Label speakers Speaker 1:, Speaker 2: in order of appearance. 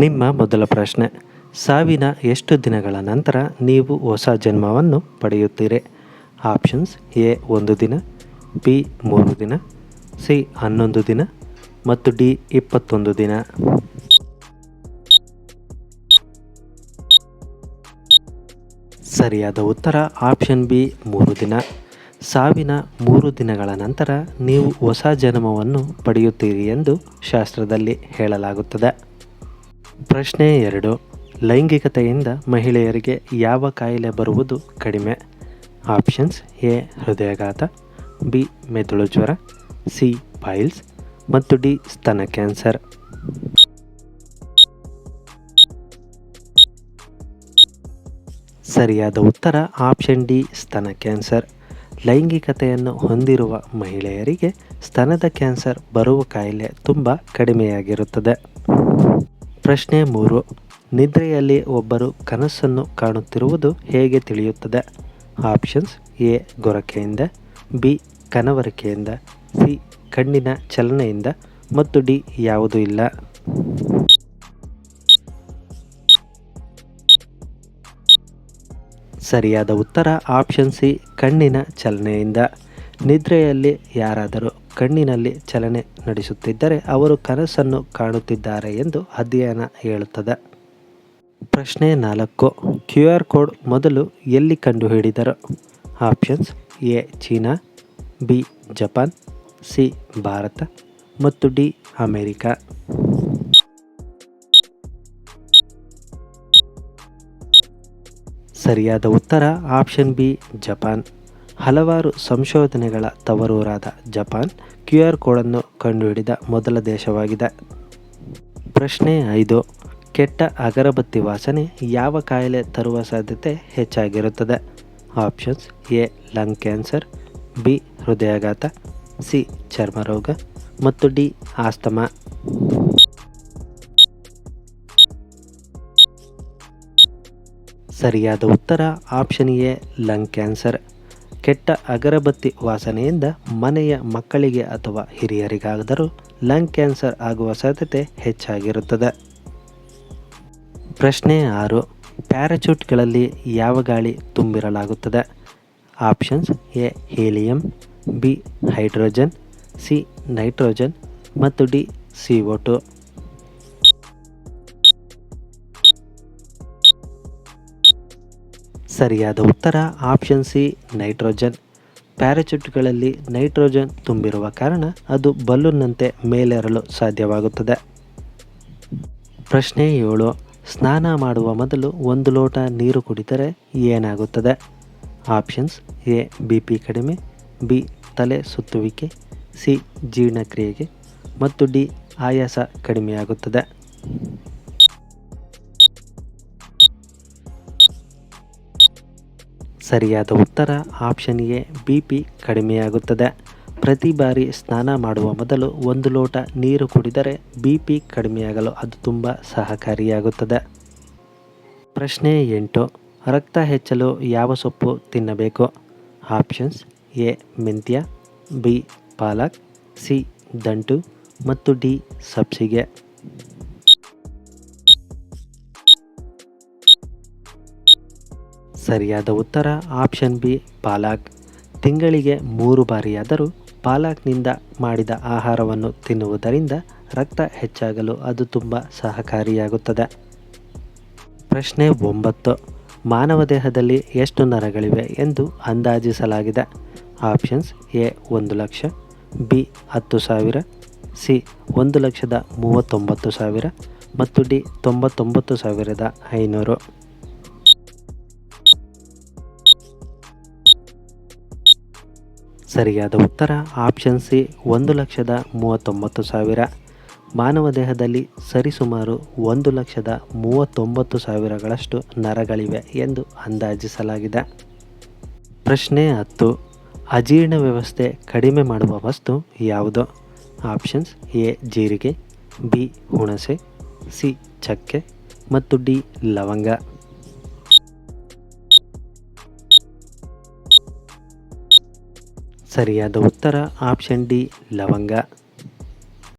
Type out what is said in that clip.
Speaker 1: ನಿಮ್ಮ ಮೊದಲ ಪ್ರಶ್ನೆ. ಸಾವಿನ ಎಷ್ಟು ದಿನಗಳ ನಂತರ ನೀವು ಹೊಸ ಜನ್ಮವನ್ನು ಪಡೆಯುತ್ತೀರಿ? ಆಪ್ಷನ್ಸ್ ಎ, ಒಂದು ದಿನ, ಬಿ, ಮೂರು ದಿನ, ಸಿ, ಹನ್ನೊಂದು ದಿನ ಮತ್ತು ಡಿ, ಇಪ್ಪತ್ತೊಂದು ದಿನ. ಸರಿಯಾದ ಉತ್ತರ ಆಪ್ಷನ್ ಬಿ, ಮೂರು ದಿನ. ಸಾವಿನ ಮೂರು ದಿನಗಳ ನಂತರ ನೀವು ಹೊಸ ಜನ್ಮವನ್ನು ಪಡೆಯುತ್ತೀರಿ ಎಂದು ಶಾಸ್ತ್ರದಲ್ಲಿ ಹೇಳಲಾಗುತ್ತದೆ. ಪ್ರಶ್ನೆ ಎರಡು. ಲೈಂಗಿಕತೆಯಿಂದ ಮಹಿಳೆಯರಿಗೆ ಯಾವ ಕಾಯಿಲೆ ಬರುವುದು ಕಡಿಮೆ? ಆಪ್ಷನ್ಸ್ ಎ, ಹೃದಯಾಘಾತ, ಬಿ, ಮೆದುಳು ಜ್ವರ, ಸಿ, ಪೈಲ್ಸ್, ಮತ್ತು ಡಿ, ಸ್ತನ ಕ್ಯಾನ್ಸರ್. ಸರಿಯಾದ ಉತ್ತರ ಆಪ್ಷನ್ ಡಿ, ಸ್ತನ ಕ್ಯಾನ್ಸರ್. ಲೈಂಗಿಕತೆಯನ್ನು ಹೊಂದಿರುವ ಮಹಿಳೆಯರಿಗೆ ಸ್ತನದ ಕ್ಯಾನ್ಸರ್ ಬರುವ ಕಾಯಿಲೆ ತುಂಬ ಕಡಿಮೆಯಾಗಿರುತ್ತದೆ. ಪ್ರಶ್ನೆ ಮೂರು. ನಿದ್ರೆಯಲ್ಲಿ ಒಬ್ಬರು ಕನಸನ್ನು ಕಾಣುತ್ತಿರುವುದು ಹೇಗೆ ತಿಳಿಯುತ್ತದೆ? ಆಪ್ಷನ್ಸ್ ಎ, ಗೊರಕೆಯಿಂದ, ಬಿ, ಕನವರಿಕೆಯಿಂದ, ಸಿ, ಕಣ್ಣಿನ ಚಲನೆಯಿಂದ ಮತ್ತು ಡಿ, ಯಾವುದೂ ಇಲ್ಲ. ಸರಿಯಾದ ಉತ್ತರ ಆಪ್ಷನ್ ಸಿ, ಕಣ್ಣಿನ ಚಲನೆಯಿಂದ. ನಿದ್ರೆಯಲ್ಲಿ ಯಾರಾದರೂ ಕಣ್ಣಿನಲ್ಲಿ ಚಲನೆ ನಡೆಸುತ್ತಿದ್ದರೆ ಅವರು ಕನಸನ್ನು ಕಾಣುತ್ತಿದ್ದಾರೆ ಎಂದು ಅಧ್ಯಯನ ಹೇಳುತ್ತದೆ. ಪ್ರಶ್ನೆ ನಾಲ್ಕು. ಕ್ಯೂ ಆರ್ ಕೋಡ್ ಮೊದಲು ಎಲ್ಲಿ ಕಂಡುಹಿಡಿದರು? Options A, China, B, Japan, C, Bharat ಮತ್ತು ಡಿ, ಅಮೇರಿಕಾ. ಸರಿಯಾದ ಉತ್ತರ ಆಪ್ಷನ್ ಬಿ, ಜಪಾನ್. ಹಲವಾರು ಸಂಶೋಧನೆಗಳ ತವರೂರಾದ ಜಪಾನ್ ಕ್ಯೂ ಆರ್ ಕೋಡನ್ನು ಕಂಡುಹಿಡಿದ ಮೊದಲ ದೇಶವಾಗಿದೆ. ಪ್ರಶ್ನೆ ಐದು, ಕೆಟ್ಟ ಅಗರಬತ್ತಿ ವಾಸನೆ ಯಾವ ಕಾಯಿಲೆ ತರುವ ಸಾಧ್ಯತೆ ಹೆಚ್ಚಾಗಿರುತ್ತದೆ? Options A, lung cancer, B, ಹೃದಯಾಘಾತ, ಸಿ ಚರ್ಮರೋಗ ಮತ್ತು ಡಿ, ಆಸ್ತಮಾ. ಸರಿಯಾದ ಉತ್ತರ ಆಪ್ಷನ್ ಎ, ಲಂಗ್ ಕ್ಯಾನ್ಸರ್. ಕೆಟ್ಟ ಅಗರಬತ್ತಿ ವಾಸನೆಯಿಂದ ಮನೆಯ ಮಕ್ಕಳಿಗೆ ಅಥವಾ ಹಿರಿಯರಿಗಾದರೂ ಲಂಗ್ ಕ್ಯಾನ್ಸರ್ ಆಗುವ ಸಾಧ್ಯತೆ ಹೆಚ್ಚಾಗಿರುತ್ತದೆ. ಪ್ರಶ್ನೆ ಆರು. ಪ್ಯಾರಾಚೂಟ್ಗಳಲ್ಲಿ ಯಾವ ಗಾಳಿ ತುಂಬಿರಲಾಗುತ್ತದೆ? Options A, helium, B, hydrogen, C, nitrogen ಮತ್ತು ಡಿ, ಸಿ ಒ ಟು. ಸರಿಯಾದ ಉತ್ತರ ಆಪ್ಷನ್ ಸಿ, ನೈಟ್ರೋಜನ್. ಪ್ಯಾರಾಚೂಟ್ಗಳಲ್ಲಿ ನೈಟ್ರೋಜನ್ ತುಂಬಿರುವ ಕಾರಣ ಅದು ಬಲೂನ್ನಂತೆ ಮೇಲೇರಲು ಸಾಧ್ಯವಾಗುತ್ತದೆ. ಪ್ರಶ್ನೆ ಏಳು, ಸ್ನಾನ ಮಾಡುವ ಮೊದಲು ಒಂದು ಲೋಟ ನೀರು ಕುಡಿದರೆ ಏನಾಗುತ್ತದೆ? ಆಪ್ಷನ್ಸ್ ಎ ಬಿ ಪಿ ಕಡಿಮೆ, ಬಿ, ತಲೆ ಸುತ್ತುವಿಕೆ, ಸಿ, ಜೀರ್ಣಕ್ರಿಯೆಗೆ, ಮತ್ತು ಡಿ, ಆಯಾಸ ಕಡಿಮೆಯಾಗುತ್ತದೆ. ಸರಿಯಾದ ಉತ್ತರ ಆಪ್ಷನ್ ಎ ಬಿ ಪಿ ಕಡಿಮೆಯಾಗುತ್ತದೆ. ಪ್ರತಿ ಬಾರಿ ಸ್ನಾನ ಮಾಡುವ ಮೊದಲು ಒಂದು ಲೋಟ ನೀರು ಕುಡಿದರೆ ಬಿ ಪಿ ಕಡಿಮೆಯಾಗಲು ಅದು ತುಂಬ ಸಹಕಾರಿಯಾಗುತ್ತದೆ. ಪ್ರಶ್ನೆ ಎಂಟು, ರಕ್ತ ಹೆಚ್ಚಲು ಯಾವ ಸೊಪ್ಪು ತಿನ್ನಬೇಕು? ಆಪ್ಷನ್ಸ್ ಎ, ಮೆಂತ್ಯ, ಬಿ, ಪಾಲಕ್, ಸಿ, ದಂಟು ಮತ್ತು ಡಿ, ಸಬ್ಸಿಗೆ. ಸರಿಯಾದ ಉತ್ತರ? Option B, palak. ತಿಂಗಳಿಗೆ ಮೂರು ಬಾರಿಯಾದರೂ ಪಾಲಾಕ್ನಿಂದ ಮಾಡಿದ ಆಹಾರವನ್ನು ತಿನ್ನುವುದರಿಂದ ರಕ್ತ ಹೆಚ್ಚಾಗಲು ಅದು ತುಂಬ ಸಹಕಾರಿಯಾಗುತ್ತದೆ. ಪ್ರಶ್ನೆ ಒಂಬತ್ತು. ಮಾನವ ದೇಹದಲ್ಲಿ ಎಷ್ಟು ನರಗಳಿವೆ ಎಂದು ಅಂದಾಜಿಸಲಾಗಿದೆ. ಆಪ್ಷನ್ಸ್ ಎ, ಒಂದು ಲಕ್ಷ, ಬಿ, ಹತ್ತು ಸಾವಿರ, ಸಿ, ಒಂದು ಲಕ್ಷದ ಮೂವತ್ತೊಂಬತ್ತು ಸಾವಿರ ಮತ್ತು ಡಿ, ತೊಂಬತ್ತೊಂಬತ್ತು ಸಾವಿರದ ಐನೂರು. ಸರಿಯಾದ ಉತ್ತರ ಆಪ್ಷನ್ ಸಿ ಒಂದು ಲಕ್ಷದ ಮೂವತ್ತೊಂಬತ್ತು ಸಾವಿರ. ಮಾನವ ದೇಹದಲ್ಲಿ ಸರಿಸುಮಾರು ಒಂದು ಲಕ್ಷದ ಮೂವತ್ತೊಂಬತ್ತು ಸಾವಿರಗಳಷ್ಟು ನರಗಳಿವೆ ಎಂದು ಅಂದಾಜಿಸಲಾಗಿದೆ. ಪ್ರಶ್ನೆ ಹತ್ತು, ಅಜೀರ್ಣ ವ್ಯವಸ್ಥೆ ಕಡಿಮೆ ಮಾಡುವ ವಸ್ತು ಯಾವುದು? ಆಪ್ಷನ್ಸ್ ಎ, ಜೀರಿಗೆ, ಬಿ, ಹುಣಸೆ, ಸಿ, ಚಕ್ಕೆ ಮತ್ತು ಡಿ, ಲವಂಗ. ಸರಿಯಾದ ಉತ್ತರ ಆಪ್ಷನ್ ಡಿ ಲವಂಗ.